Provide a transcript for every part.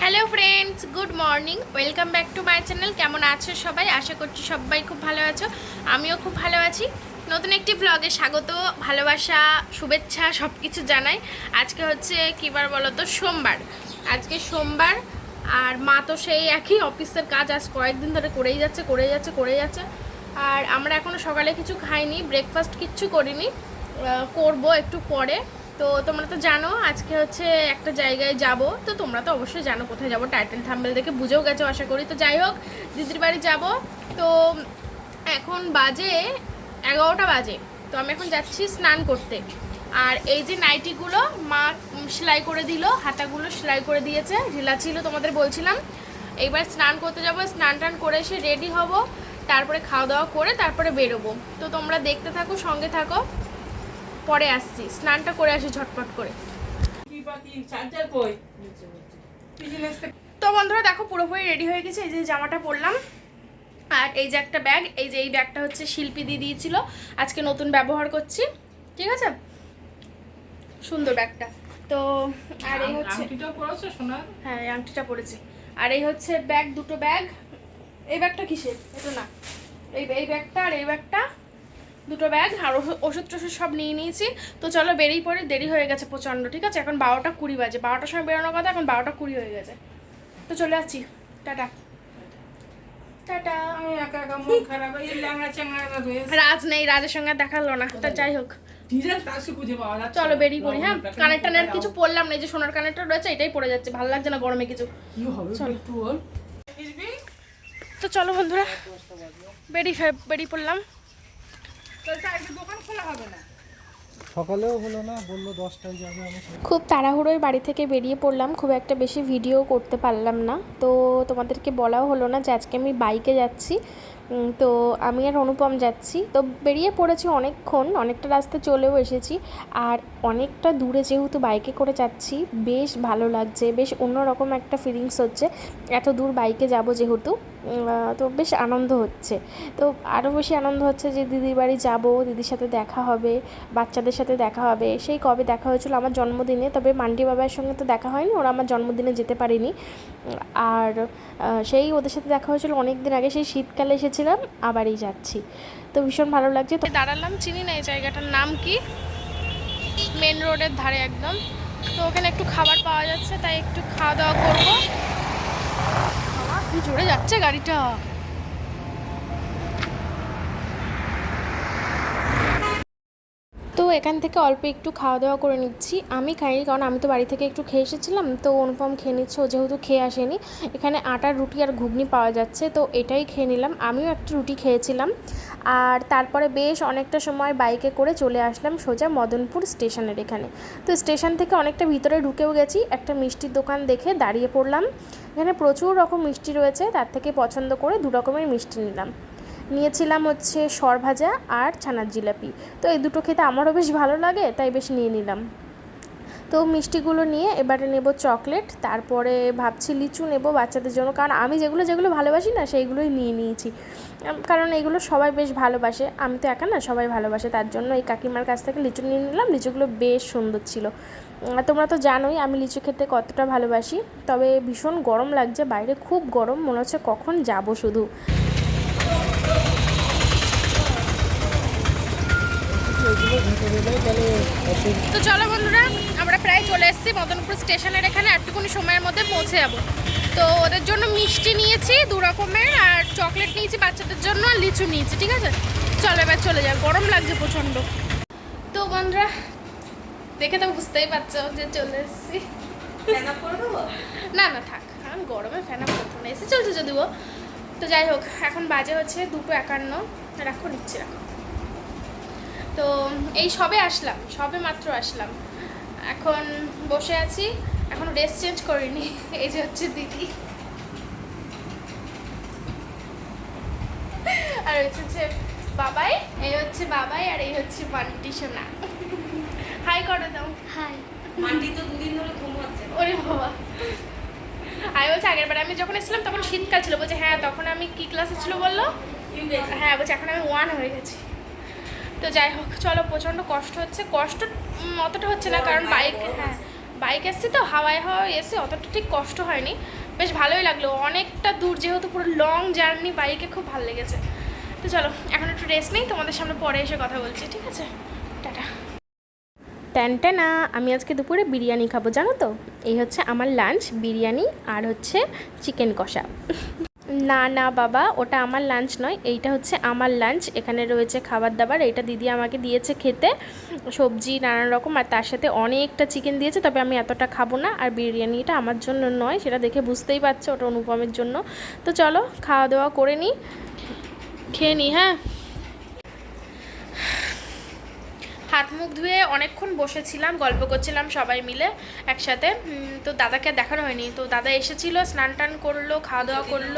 Hello friends good morning welcome back to my channel কেমন আছো সবাই? আশা করছি সবাই খুব ভালো আছো। আমিও খুব ভালো আছি। নতুন একটি ব্লগে স্বাগত, ভালোবাসা, শুভেচ্ছা সব কিছু জানাই। আজকে হচ্ছে, কী বার বলো তো সোমবার। আজকে সোমবার, আর মা তো সেই একই অফিসের কাজ আজ কয়েকদিন ধরে করেই যাচ্ছে করেই যাচ্ছে করেই যাচ্ছে। আর আমরা এখনও সকালে কিছু খাইনি ব্রেকফাস্ট কিচ্ছু করিনি। করব একটু পরে। তো তোমরা তো জানো, আজকে হচ্ছে একটা জায়গায় যাব। তো তোমরা তো অবশ্যই জানো কোথায় যাব। টাইটেল থাম্বেল দেখে বুঝেও গেছো, আশা করি। তো যাই হোক, দিদির বাড়ি যাব। তো এখন বাজে এগারোটা বাজে। তো আমি এখন যাচ্ছি স্নান করতে। আর এই যে নাইটিগুলো, মা সেলাই করে দিল, হাতাগুলো সেলাই করে দিয়েছে। ঢিলা ছিল তোমাদের বলছিলাম। এইবার স্নান করতে যাব, স্নান টান করে এসে রেডি হব। তারপরে খাওয়া দাওয়া করে তারপরে বেরোবো। তো তোমরা দেখতে থাকো, সঙ্গে থাকো। পরে আসছি। স্নানটা করে আসি ঝটপট করে। তো বন্ধুরা দেখো পুরোপুরি রেডি হয়ে গেছে। এই যে জামাটা পরলাম। আর এই যে একটা ব্যাগ এই যে এই ব্যাগটা হচ্ছে শিল্পী দিয়ে দিয়েছিল। আজকে নতুন ব্যবহার করছি। ঠিক আছে? সুন্দর ব্যাগটা তো আর এই হচ্ছে হ্যাঁ এই আংটিটা পরেছি। আর এই হচ্ছে ব্যাগ দুটো ব্যাগ এই ব্যাগটা কিসের? এটা না। এই এই ব্যাগটা আর এই ব্যাগটা দুটো ব্যাগ আর ওষুধ- টষুধ সব নিয়ে নিয়েছি। তো চলো বেরিয়ে পড়ে দেরি হয়ে গেছে প্রচণ্ড ঠিক আছে? এখন বারোটা কুড়ি বাজে। বারোটার সময় বেরোনোর কথা এখন বারোটা কুড়ি হয়ে গেছে। তো চলে যাচ্ছি টাটা। রাজ নেই রাজের সঙ্গে আর দেখাল না। তা যাই হোক। চলো বেরিয়ে পড়ি হ্যাঁ? লবণটা কানের টানের কিছু পরলাম না যে সোনার কানেরটা রয়েছে এটাই পরে যাচ্ছে। ভালো লাগছে না গরমে কিছু। চলো। তো চলো বন্ধুরা বেরিয়ে বেরিয়ে পড়লাম। দোকান খোলা হবে না। সকালেও হলো না বলল দশটায় যাবে আমি। খুব তাড়াহুড়োয় বাড়ি থেকে বেরিয়ে পড়লাম খুব একটা বেশি ভিডিও করতে পারলাম না। তো তোমাদেরকে বলাও হলো না যে আজকে আমি বাইকে যাচ্ছি। তো আমি আর অনুপম যাচ্ছি। তো বেরিয়ে পড়েছি অনেকক্ষণ অনেকটা রাস্তা চলেও এসেছি। আর অনেকটা দূরে যেহেতু বাইকে করে যাচ্ছি বেশ ভালো লাগছে বেশ অন্যরকম একটা ফিলিংস হচ্ছে। এত দূর বাইকে যাব যেহেতু। তো বেশ আনন্দ হচ্ছে। তো আরও বেশি আনন্দ হচ্ছে যে দিদির বাড়ি যাব, দিদির সাথে দেখা হবে, বাচ্চাদের সাথে দেখা হবে। সেই কবে দেখা হয়েছিল আমার জন্মদিনে, তবে মান্টি বাবার সঙ্গে তো দেখা হয়নি, ওরা আমার জন্মদিনে যেতে পারিনি। আর সেই ওদের সাথে দেখা হয়েছিল অনেক দিন আগে, সেই শীতকালে এসেছিলাম, আবারই যাচ্ছি। তো ভীষণ ভালো লাগছে। তো দাঁড়ালাম, চিনি না এই জায়গাটার নাম কি? মেন রোডের ধারে একদম। তো ওখানে একটু খাবার পাওয়া যাচ্ছে, তাই একটু খাওয়া দাওয়া করব। কি জোরে যাচ্ছে গাড়িটা। তো এখান থেকে অল্প একটু খাওয়া দাওয়া করে নিচ্ছি। আমি খাইনি কারণ আমি তো বাড়ি থেকে একটু খেয়ে এসেছিলাম, তো অনুপম খেয়ে নিচ্ছে, ও যেহেতু খেয়ে আসেনি। এখানে আটার রুটি আর ঘুগনি পাওয়া যাচ্ছে, তো এটাই খেয়ে নিলাম। আমিও একটা রুটি খেয়েছিলাম। আর তারপরে বেশ অনেকটা সময় বাইকে করে চলে আসলাম সোজা মদনপুর স্টেশনের এখানে। তো স্টেশন থেকে অনেকটা ভিতরে ঢুকেও গেছি, একটা মিষ্টির দোকান দেখে দাঁড়িয়ে পড়লাম। এখানে প্রচুর রকম মিষ্টি রয়েছে, তার থেকে পছন্দ করে দু রকমের মিষ্টি নিলাম। নিয়েছিলাম হচ্ছে সরভাজা আর ছানার জিলাপি। তো এই দুটো খেতে আমারও বেশ ভালো লাগে, তাই বেশ নিয়ে নিলাম। তো মিষ্টিগুলো নিয়ে এবারে নেব চকলেট, তারপরে ভাবছি লিচু নেব বাচ্চাদের জন্য, কারণ আমি যেগুলো যেগুলো ভালোবাসি না সেইগুলোই নিয়ে নিয়েছি। কারণ এগুলো সবাই বেশ ভালোবাসে, আমি তো একা না, সবাই ভালোবাসে, তার জন্য এই কাকিমার কাছ থেকে লিচু নিয়ে নিলাম, লিচুগুলো বেশ সুন্দর ছিল। তোমরা তো জানোই আমি লিচু খেতে কতটা ভালোবাসি, তবে ভীষণ গরম লাগছে, বাইরে খুব গরম, মনে হচ্ছে কখন যাব শুধু এগুলো ভেতরে দেয় তাহলে অসুবিধা তো চলো বন্ধুরা আমরা প্রায় চলে এসেছি মদনপুর স্টেশনের এখানে একটুখানি সময়ের মধ্যে পৌঁছে যাব। তো ওদের জন্য মিষ্টি নিয়েছি দু রকমের আর চকলেট নিয়েছি বাচ্চাদের জন্য আর লিচু নিয়েছি ঠিক আছে? চলো এবার চলে যাও গরম লাগছে প্রচণ্ড। তো বন্ধুরা দেখে তো বুঝতেই পারছ যে চলে এসেছি। না না থাক আমি গরমে ফ্যানা করতে না এসে চলছে যদিও। তো যাই হোক এখন বাজে হচ্ছে দুটো একান্ন রাখো নিচ্ছি রাখো। তো এই সবে আসলাম সবে মাত্র আসলাম। এখন বসে আছি এখন ড্রেস চেঞ্জ করিনি এই যে হচ্ছে দিদি। আর হচ্ছে হচ্ছে বাবাই এই হচ্ছে বাবাই আর এই হচ্ছে বান্টি সোনা। হাই করে দাও হাই মাটি তো দুদিন ধরে ঘুমাচ্ছে ওরে বাবা। আমি বলছি আগের বার আমি যখন এসেছিলাম তখন শীতকাল ছিল। বলছে হ্যাঁ তখন আমি কি ক্লাসে ছিল বলল? হ্যাঁ বলছে এখন আমি ওয়ান হয়ে গেছি। তো যাই হোক, চলো প্রচণ্ড কষ্ট হচ্ছে। কষ্ট অতটা হচ্ছে না, কারণ বাইক হ্যাঁ বাইক এসছি তো, হাওয়ায় হাওয়ায় এসে অতটা ঠিক কষ্ট হয়নি। বেশ ভালোই লাগল। অনেকটা দূর যেহেতু পুরো লং জার্নি বাইকে খুব ভালো লেগেছে। তো চলো, এখন একটু রেস্ট নেই, তোমাদের সামনে পরে এসে কথা বলছি, ঠিক আছে? টাটা। ট্যানটা না আমি আজকে দুপুরে বিরিয়ানি খাব, জানো তো? এই হচ্ছে আমার লাঞ্চ বিরিয়ানি আর হচ্ছে চিকেন কষা। না না, বাবা, ওটা আমার লাঞ্চ নয়, এইটা হচ্ছে আমার লাঞ্চ এখানে রয়েছে খাবার দাবার এটা দিদি আমাকে দিয়েছে খেতে, সবজি নানান রকম, আর তার সাথে অনেকটা চিকেন দিয়েছে, তবে আমি এতটা খাব না, আর বিরিয়ানিটা আমার জন্য নয়, সেটা দেখে বুঝতেই পারছে ওটা অনুপমের জন্য, তো চলো খাওয়া দাওয়া করে নিই, খেয়ে নিই হ্যাঁ? হাত মুখ ধুয়ে অনেকক্ষণ বসেছিলাম গল্প করছিলাম সবাই মিলে একসাথে। তো দাদাকে আর দেখানো হয়নি। তো দাদা এসেছিল স্নান টান করল খাওয়া দাওয়া করল।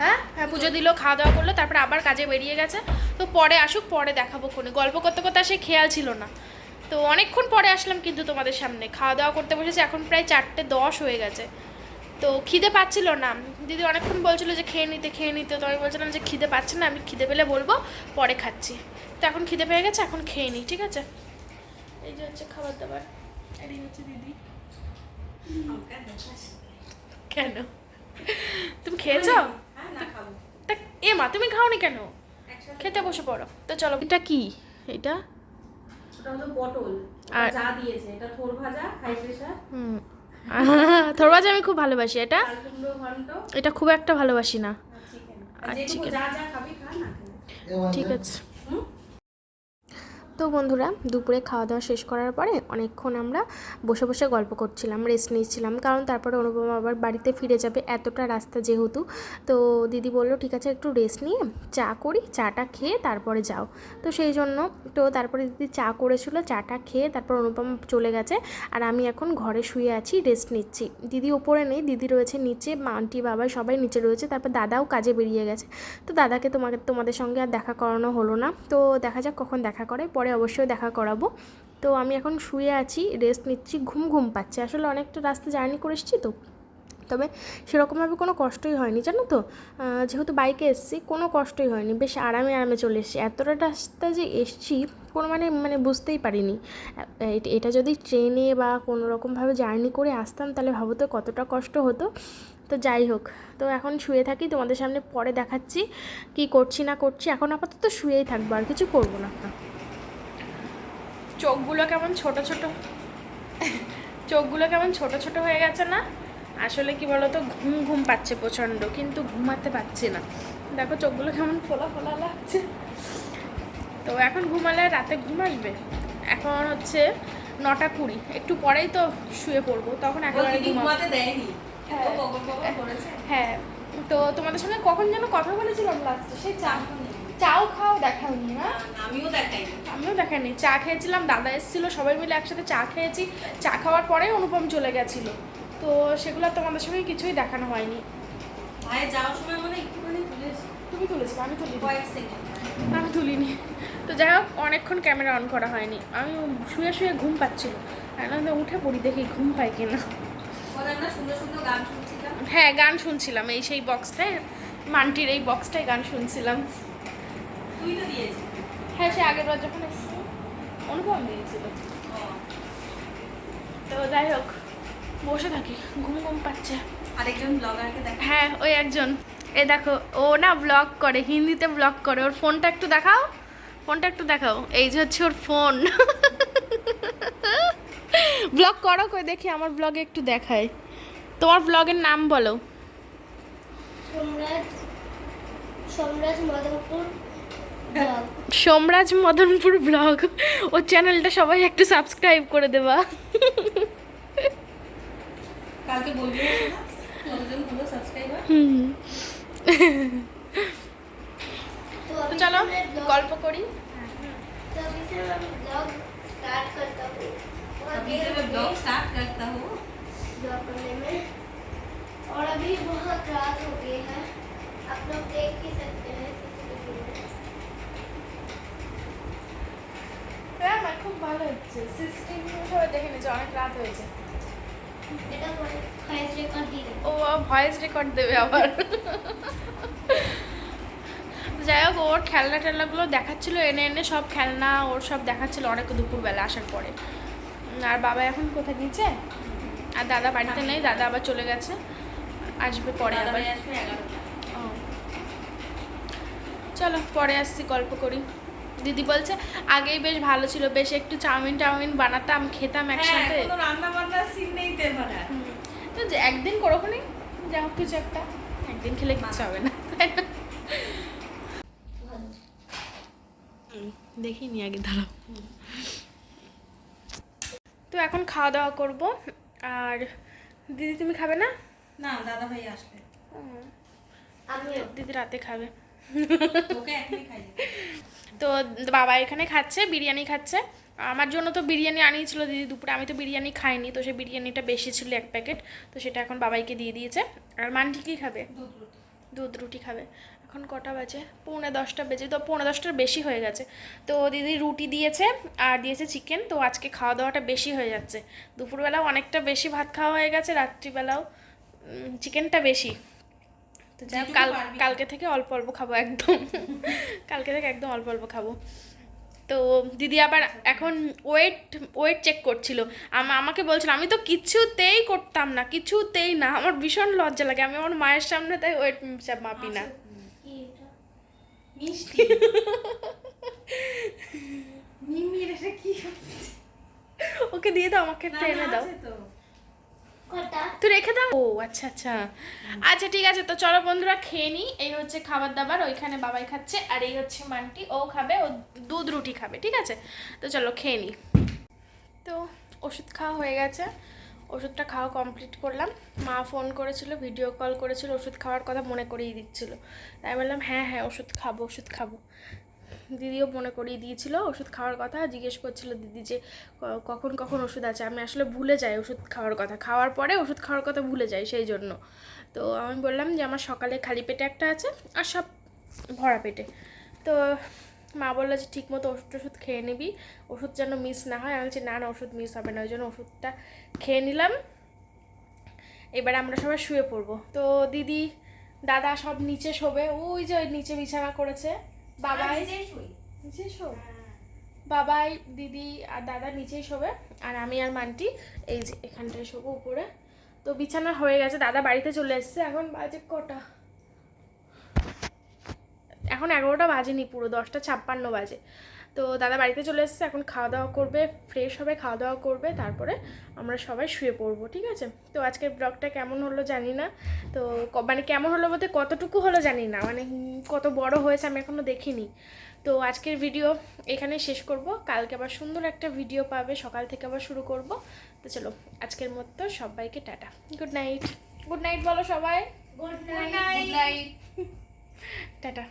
হ্যাঁ? হ্যাঁ পুজো দিল খাওয়া দাওয়া করল তারপরে আবার কাজে বেরিয়ে গেছে। তো পরে আসুক পরে দেখাবো কোনে। গল্প করতে করতে সে খেয়াল ছিল না। তো অনেকক্ষণ পরে আসলাম কিন্তু তোমাদের সামনে। খাওয়া দাওয়া করতে বসেছে এখন প্রায় চারটে দশ হয়ে গেছে। তো খিদে পাচ্ছিল না। দিদি অনেকক্ষণ বলছিল যে খেয়ে নিতে খেয়ে নিতে। তো আমি বলছিলাম যে খিদে পাচ্ছে না আমি খিদে পেলে বলব পরে খাচ্ছি। তো এখন খিদে পেয়ে গেছে এখন খেয়ে নিই ঠিক আছে? এই যে হচ্ছে খাবার দাবার। এই হচ্ছে দিদি। কেন? তুমি খেয়েছো? হ্যাঁ এ মা তুমি খাওনি কেন? খেতে বসে পড়ো। তো চলো। এটা কি? এটা? ওটা হলো পটল। আর- যা দিয়েছে এটা থোর ভাজা হাই প্রেশার হুম। থোর ভাজা আমি খুব ভালোবাসি এটা? এটা খুব একটা ভালোবাসি না। আর চিকেন আর যেটুকু chicken। যা যা খাবি খা না ঠিক আছে? তো বন্ধুরা, দুপুরে খাওয়া দাওয়া শেষ করার পরে অনেকক্ষণ আমরা বসে বসে গল্প করছিলাম রেস্ট নিচ্ছিলাম। কারণ তারপরে অনুপমা আবার বাড়িতে ফিরে যাবে এতটা রাস্তা যেহেতু। তো দিদি বলল, ঠিক আছে, একটু রেস্ট নিয়ে চা করি, চাটা খেয়ে তারপরে যাও। তো সেই জন্য তো তারপরে দিদি চা করেছিল, চাটা খেয়ে তারপর অনুপমা চলে গেছে। আর আমি এখন ঘরে শুয়ে আছি রেস্ট নিচ্ছি। দিদি ওপরে নেই, দিদি রয়েছে নিচে আন্টি বাবা সবাই নিচে রয়েছে। তারপর দাদাও কাজে বেরিয়ে গেছে। তো দাদাকে তোমাকে, তোমাদের সঙ্গে আর দেখা করানো হলো না। তো দেখা যাক কখন দেখা করে, পরে অবশ্যই দেখা করাবো। তো আমি এখন শুয়ে আছি রেস্ট নিচ্ছি, ঘুম ঘুম পাচ্ছে। আসলে অনেকটা রাস্তা জার্নি করে এসেছি তো। তবে সেরকমভাবে কোনো কষ্টই হয়নি, জানো তো? যেহেতু বাইকে এসেছি, কোনো কষ্টই হয়নি। বেশ আরামে আরামে চলে এসেছি। এতটা রাস্তা যে এসেছি, কোনো মানে মানে বুঝতেই পারিনি। এটা- এটা যদি ট্রেনে বা কোনো রকমভাবে জার্নি করে আসতাম, তাহলে ভাবো তো কতটা কষ্ট হতো। তো যাই হোক, তো এখন শুয়ে থাকি, তোমাদের সামনে পরে দেখাচ্ছি, কি করছি না করছি। এখন আপাতত শুয়েই থাকব, আর কিছু করব না। চোখগুলো কেমন ছোট ছোট? চোখগুলো কেমন ছোট ছোট হয়ে গেছে না? আসলে কি বলতো ঘুম ঘুম পাচ্ছে প্রচণ্ড কিন্তু ঘুমাতে পারছি না। দেখো চোখগুলো কেমন ফোলা ফোলা লাগছে। তো এখন ঘুমালে রাতে ঘুম আসবে? এখন হচ্ছে নটা কুড়ি একটু পরেই তো শুয়ে পড়ব তখন একেবারে ঘুমাতে দেয়নি? হ্যাঁ। হ্যাঁ তো তোমাদের সঙ্গে কখন যেন কথা বলেছিলাম লাস্টে সেই চা চাও খাও দেখাওনি হ্যাঁ? না, আমিও দেখাইনি। আমিও দেখাইনি চা খেয়েছিলাম দাদা এসেছিল সবাই মিলে একসাথে চা খেয়েছি। চা খাওয়ার পরেই অনুপম চলে গেছিল। তো সেগুলো তোমাদের সঙ্গে কিছুই দেখানো হয়নি। ভাই যাওয়ার সময় মানে একটুখানি তুলেছি। তুমি তুলেছিলে আমি কয়েক আমি তুলিনি। তো যাই হোক অনেকক্ষণ ক্যামেরা অন করা হয়নি। আমি শুয়ে শুয়ে ঘুম পাচ্ছিল। আর না উঠে পড়ি দেখি ঘুম পাই কিনা। হ্যাঁ গান শুনছিলাম এই সেই বক্সটায় মান্টির এই বক্সটায় গান শুনছিলাম। তুই তো দিয়েছিস হ্যাঁ সে আগের বার যখন এসেছিল অনুপম দিয়েছিল। তো যাই হোক বসে থাকি ঘুম ঘুম পাচ্ছে। আরেকজন ব্লগারকে দেখা। হ্যাঁ ওই একজন। এ দেখো ও না ব্লগ করে হিন্দিতে ব্লগ করে। ওর ফোনটা একটু দেখাও ফোনটা একটু দেখাও। এই যে হচ্ছে ওর ফোন ব্লগ করো কই দেখি আমার ব্লগে একটু দেখায় তোমার ব্লগের নাম বলো। সোমরাজ সোমরাজ মদনপুর ব্লগ সোমরাজ মদনপুর ব্লগ ওর চ্যানেলটা সবাই একটু সাবস্ক্রাইব করে দেবা কালকে বলবি না কতজন হলো সাবস্ক্রাইবার হুম तो তো अभी চলো से मैं ब्लॉग গল্প করি तो अभी से मैं ब्लॉग स्टार्ट करता हूँ और अभी अभी से मैं ब्लॉग स्टार्ट करता हूँ ब्लॉग करने में और अभी बहुत रात हो गई है आप लोग देख ही सकते हैं হ্যাঁ আমার খুব ভালো হচ্ছে। সিস্টেম সবাই দেখে অনেক রাত হয়েছে। ও ভয়েস রেকর্ড দেবে আবার। যাই হোক ওর খেলনা টেলনাগুলো দেখাচ্ছিল এনে এনে সব খেলনা ওর সব দেখাচ্ছিল অনেক দুপুরবেলা আসার পরে। আর বাবা এখন কোথায় গিয়েছে? আর দাদা বাড়িতে নেই দাদা আবার চলে গেছে। আসবে পরে আবার। চলো পরে আসছি গল্প করি। দিদি বলছে আগেই বেশ ভালো ছিল বেশ একটু চাউমিন টাউমিন বানাতাম খেতাম হ্যাঁ একসাথে। রান্না বান্নার সিন নেই তো একদিন করোখনি যা হোক কিছু একটা। একদিন খেলে কিচ্ছু হবে না? দেখিনি আগে দাঁড়াও। তো এখন খাওয়া দাওয়া করব। আর দিদি তুমি খাবে না? না দাদা ভাই আসবে। দিদি রাতে খাবে। তো বাবা এখানে খাচ্ছে বিরিয়ানি খাচ্ছে। আমার জন্য তো বিরিয়ানি আনিয়েছিল দিদি দুপুরে আমি তো বিরিয়ানি খাইনি তো সেই বিরিয়ানিটা বেশি ছিল এক প্যাকেট তো সেটা এখন বাবাইকে দিয়ে দিয়েছে। আর মানটি কি খাবে? দুধ রুটি। দুধ রুটি খাবে। এখন কটা বাজে? পৌনে দশটা বেজে তো পৌনে দশটার বেশি হয়ে গেছে। তো দিদি রুটি দিয়েছে আর দিয়েছে চিকেন তো আজকে খাওয়া দাওয়াটা বেশি হয়ে যাচ্ছে। দুপুরবেলাও অনেকটা বেশি ভাত খাওয়া হয়ে গেছে রাত্রিবেলাও চিকেনটা বেশি। তো যাই কাল কালকে থেকে অল্প অল্প খাব একদম। কালকে থেকে একদম অল্প অল্প খাব। তো দিদি আবার এখন ওয়েট ওয়েট চেক করছিল। আম- আমাকে বলছিল আমি তো কিছুতেই করতাম না কিছুতেই না। আমার ভীষণ লজ্জা লাগে। আমি আমার মায়ের সামনে তাই ওয়েট মাপি না। মিষ্টি? ওকে দিয়ে দাও আমাকে একটা না, এনে দাও। তো। রেখে দাও। ও আচ্ছা আচ্ছা। আচ্ছা ঠিক আছে, তো চলো বন্ধুরা, খেয়ে নিই এই হচ্ছে খাবার দাবার ওইখানে বাবাই খাচ্ছে, আর এই হচ্ছে মানটি। ও খাবে, ও দুধ রুটি খাবে, ঠিক আছে? তো চলো, খেয়ে নিই তো ওষুধ খাওয়া হয়ে গেছে। ওষুধটা খাওয়া কমপ্লিট করলাম। মা ফোন করেছিল, ভিডিও কল করেছিল, ওষুধ খাওয়ার কথা মনে করিয়ে দিচ্ছিল। তাই বললাম হ্যাঁ হ্যাঁ ওষুধ খাব ওষুধ খাব। দিদিও মনে করিয়ে দিয়েছিল ওষুধ খাওয়ার কথা, জিজ্ঞেস করছিল দিদি যে কখন কখন ওষুধ আছে? আমি আসলে ভুলে যাই ওষুধ খাওয়ার কথা। খাওয়ার পরে ওষুধ খাওয়ার কথা ভুলে যাই সেই জন্য। তো আমি বললাম যে, আমার সকালে খালি পেটে একটা আছে আর সব ভরা পেটে। তো মা বলল যে, ঠিক মতো ওষুধ টষুধ খেয়ে নিবি। ওষুধ যেন মিস না হয়। আমি বলছি, না না, ওষুধ মিস হবে না। ওই জন্য ওষুধটা খেয়ে নিলাম। এবার আমরা সবাই শুয়ে পড়ব। তো দিদি, দাদা সব নিচে শোবে। ওই যে নিচে বিছানা করেছে। বাবাই নিচে শো বাবাই দিদি আর দাদা নিচেই শোবে আর আমি আর মান্টি এই যে এখানটায় শোবো উপরে। তো বিছানা হয়ে গেছে দাদা বাড়িতে চলে এসছে। এখন বাজে কটা? এখন এগারোটা বাজেনি পুরো দশটা ছাপ্পান্ন বাজে। তো দাদা বাড়িতে চলে এসছে এখন খাওয়া দাওয়া করবে ফ্রেশ হবে খাওয়া দাওয়া করবে তারপরে আমরা সবাই শুয়ে পড়ব ঠিক আছে? তো আজকের ব্লগটা কেমন হলো জানি না তো মানে কেমন হলো বলতে কতটুকু হলো জানি না মানে কত বড় হয়েছে আমি এখনও দেখিনি। তো আজকের ভিডিও এখানে শেষ করব কালকে আবার সুন্দর একটা ভিডিও পাবে সকাল থেকে আবার শুরু করব তো চলো আজকের মতো সবাইকে tata good night good night বলো সবাই গুড নাইট টাটা।